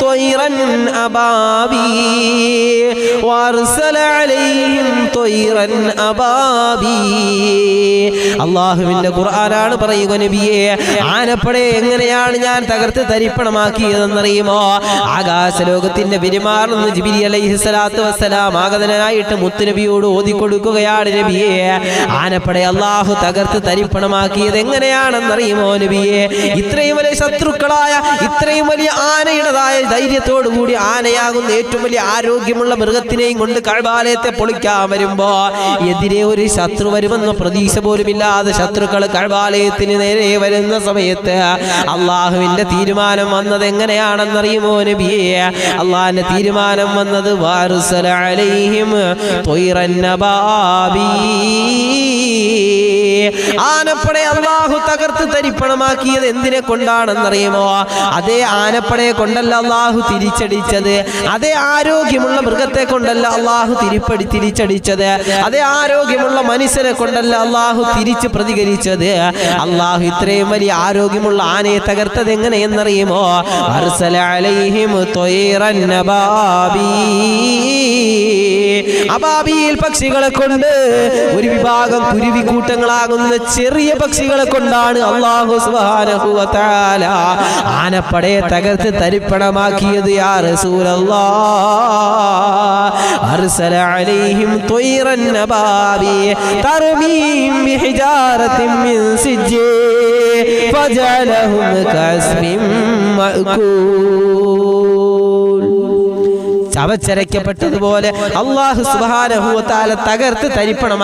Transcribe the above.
طيرا أبابيل وأرسل عليهم طيرا أبابيل അള്ളാഹുവിന്റെ ഖുർആനാണ് പറയുക നബിയെ ആനപ്പടയെ എങ്ങനെയാണ് ഞാൻ തകർത്ത് തരിപ്പണമാക്കിയതെന്നറിയുമോ ആകാശ ലോകത്തിന്റെ പെരുമാറുന്ന ജിബിരി അലൈഹി സ്വലാത്തു വസ്സലാം ആഗതനായിട്ട് മുത്തുനബിയോട് ഓതിക്കൊടുക്കുകയാണ് നബിയെ ആനപ്പടയെ അള്ളാഹു തകർത്ത് തരിപ്പണമാക്കിയത് എങ്ങനെയാണെന്നറിയുമോ നബിയെ ഇത്രയും വലിയ ശത്രുക്കളായ ഇത്രയും വലിയ ആനയുടേതായ ധൈര്യത്തോടു കൂടി ആനയാകുന്ന ഏറ്റവും വലിയ ആരോഗ്യമുള്ള മൃഗത്തിനെയും കൊണ്ട് കഴബാലയത്തെ പൊളിക്കാൻ വരുമ്പോ എതിരെ ഒരു ശത്രു വരുമെന്ന പ്രതീക്ഷ പോലുമില്ലാതെ ശത്രുക്കൾ കഴബാലയത്തിന് നേരെ വരുന്ന സമയത്ത് അള്ളാഹുവിന്റെ തീരുമാനം വന്നത് എങ്ങനെയാണെന്നറിയുമോ നബിയെ? അള്ളാഹിന്റെ തീരുമാനം വന്നത് വാറുസല അലൈഹിം ത്വയ്റൻ അബാബീ ആനപ്പടയെ അള്ളാഹു തകർത്ത് തരിപ്പണമാക്കിയത് എന്തിനെ കൊണ്ടാണെന്നറിയുമോ? അതേ ആനപ്പടയെ കൊണ്ടല്ല അള്ളാഹു തിരിച്ചടിച്ചത്. അതേ ആരോഗ്യമുള്ള മൃഗത്തെ കൊണ്ടല്ല അള്ളാഹു തിരിപ്പടി തിരിച്ചടിച്ചത്. അതേ ആരോഗ്യമുള്ള മനുഷ്യനെ കൊണ്ടല്ല അള്ളാഹു തിരിച്ച് പ്രതികരിച്ചത്. അള്ളാഹു ഇത്രയും വലിയ ആരോഗ്യമുള്ള ആനയെ തകർത്തത് എങ്ങനെയെന്നറിയുമോ? അബാബിയിൽ പക്ഷികളെ കൊണ്ട് ഒരു വിഭാഗം കുരുവി കൂട്ടങ്ങളാകുന്ന ചെറിയ പക്ഷികളെ കൊണ്ടാണ് അള്ളാഹു തആല ആനപ്പടയെ തകർത്ത് തരിപ്പണമാക്കിയത് യാ റസൂലല്ലാ അർസല അലൈഹിം ത്വയ്റൻ അബാബി തർമീം ബിഹിജാറത്തിൻ മിൻ സിജ്ജി ഫജഅലഹും കസ്മിൻ മഅകൂൽ. ചവച്ചരയ്ക്കപ്പെട്ടതുപോലെ അള്ളാഹു സുബാനഹുവത്താല തകർത്ത് തരിപ്പണം